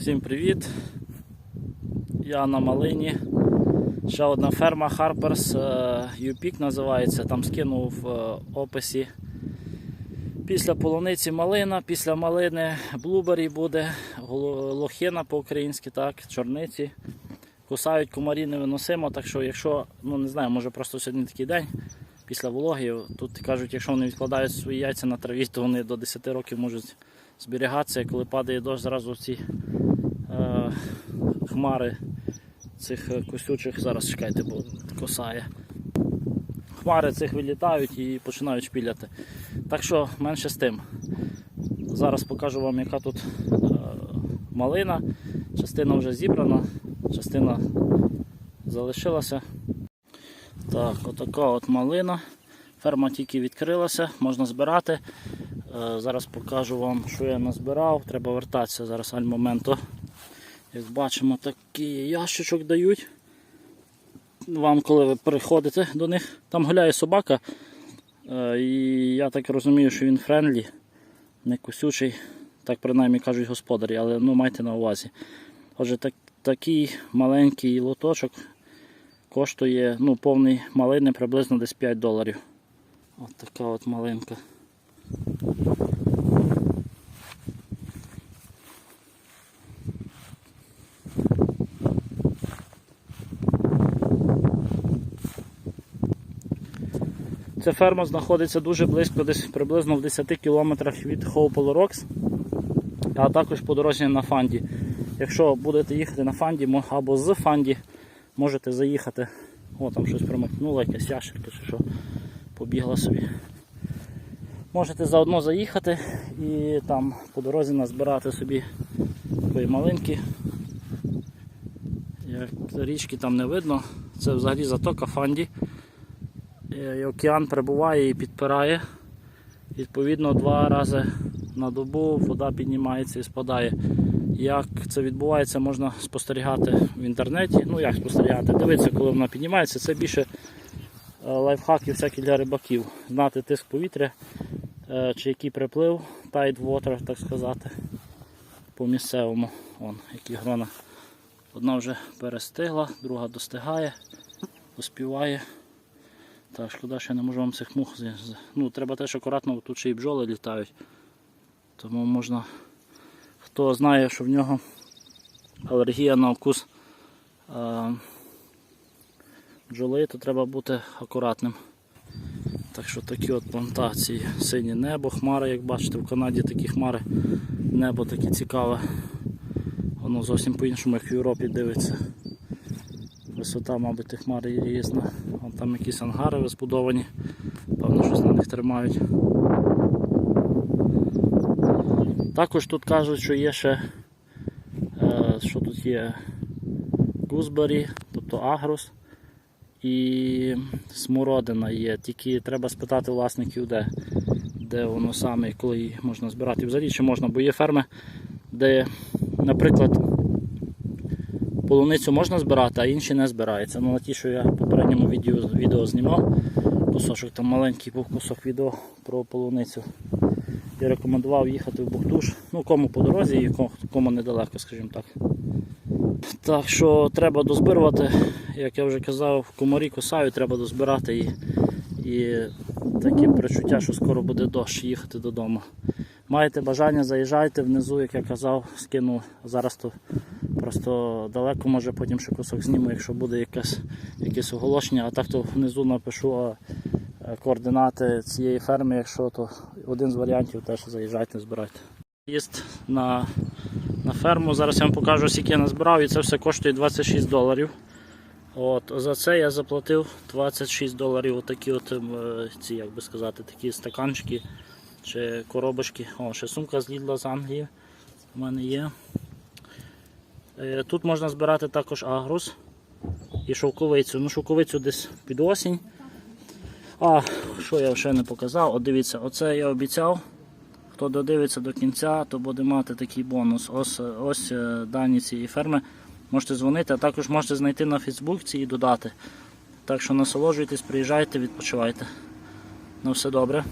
Всім привіт! Я на Малині. Ще одна ферма Harper's е, Юпік називається. Там скинув в е, описі. Після полуниці малина, після малини блубері буде, лохина по-українськи, так, чорниці. Кусають комарі невиносимо, так що якщо, ну не знаю, може просто сьогодні такий день після вологи, тут кажуть, якщо вони відкладають свої яйця на траві, то вони до 10 років можуть зберігатися, коли падає дощ, зразу ці е, хмари цих е, косючих, зараз чекайте, бо косає. Хмари цих вилітають і починають шпіляти. Так що менше з тим. Зараз покажу вам, яка тут е, малина. Частина вже зібрана, частина залишилася. Так, отака от малина. Ферма тільки відкрилася, можна збирати. Е, Зараз покажу вам, що я назбирав. Треба вертатися зараз аль моменту. Як бачимо, такий ящичок дають. Вам, коли ви приходите до них, там гуляє собака. Е, І я так розумію, що він френдлі, не кусючий, так принаймні кажуть господарі, але ну, майте на увазі. Отже, так, такий маленький лоточок коштує ну, повний малини приблизно десь 5 доларів. От така от малинка. Ця ферма знаходиться дуже близько, десь приблизно в 10 кілометрах від Хоуполо Рокс, а також по дорозі на Фанді. Якщо будете їхати на Фанді або з Фанді, можете заїхати. О, там щось промахнуло, якась ящерка чи що побігла собі. Можете заодно заїхати і там по дорозі назбирати собі такої малинки. Як річки там не видно, це взагалі затока Фанді. Е, океан прибуває і підпирає. Відповідно, два рази на добу вода піднімається і спадає. Як це відбувається, можна спостерігати в інтернеті. Ну як спостерігати? Дивитися, коли вона піднімається. Це більше е, лайфхаків всякі для рибаків. Знати тиск повітря, е, чи який приплив, tide water, так сказати, по місцевому. Вон, які грона. Одна вже перестигла, друга достигає, поспіває. Так, шкода, що я не можу вам цих мух. Ну, треба теж акуратно, тут ще й бджоли літають. Тому можна. Хто знає, що в нього алергія на вкус е, бджоли, то треба бути акуратним. Так що такі от плантації. Синє небо, хмари, як бачите, в Канаді такі хмари, небо таке цікаве. Воно зовсім по-іншому, як в Європі дивиться. Висота, мабуть, тих хмар є різна. Вон там якісь ангари збудовані, певно, щось на них тримають. Також тут кажуть, що є ще, е, що тут є гузбері, тобто агрос і смородина є. Тільки треба спитати власників, де, де воно саме і коли її можна збирати. Взагалі чи можна, бо є ферми, де, наприклад, полуницю можна збирати, а інші не збираються. Ну, на ті, що я в попередньому відео, відео знімав, кусочок там маленький був кусок відео про полуницю. Я рекомендував їхати в Бухтуш, ну кому по дорозі і кому- недалеко, скажімо так. Так що треба дозбирувати, як я вже казав, комарі косають, треба дозбирати і, і таке перечуття, що скоро буде дощ їхати додому. Маєте бажання, заїжджайте внизу, як я казав, скину зараз то просто далеко, може потім ще кусок зніму, якщо буде якесь, якесь оголошення, а так то внизу напишу е, координати цієї ферми, якщо то один з варіантів теж заїжджайте, збирайте. Їзд на, на ферму, зараз я вам покажу, скільки я назбирав, і це все коштує 26 доларів. От, за це я заплатив 26 доларів. Отакі от ем, е, ці, як би сказати, такі стаканчики чи коробочки. О, ще сумка з Лідла з Англії у мене є. Е, Тут можна збирати також агрус і шовковицю. Ну, шовковицю десь під осінь. А, що я ще не показав? От дивіться, оце я обіцяв. Хто додивиться до кінця, то буде мати такий бонус. Ось, ось е, дані цієї ферми. Можете дзвонити, а також можете знайти на Фейсбуці і додати. Так що насолоджуйтесь, приїжджайте, відпочивайте. Ну все добре.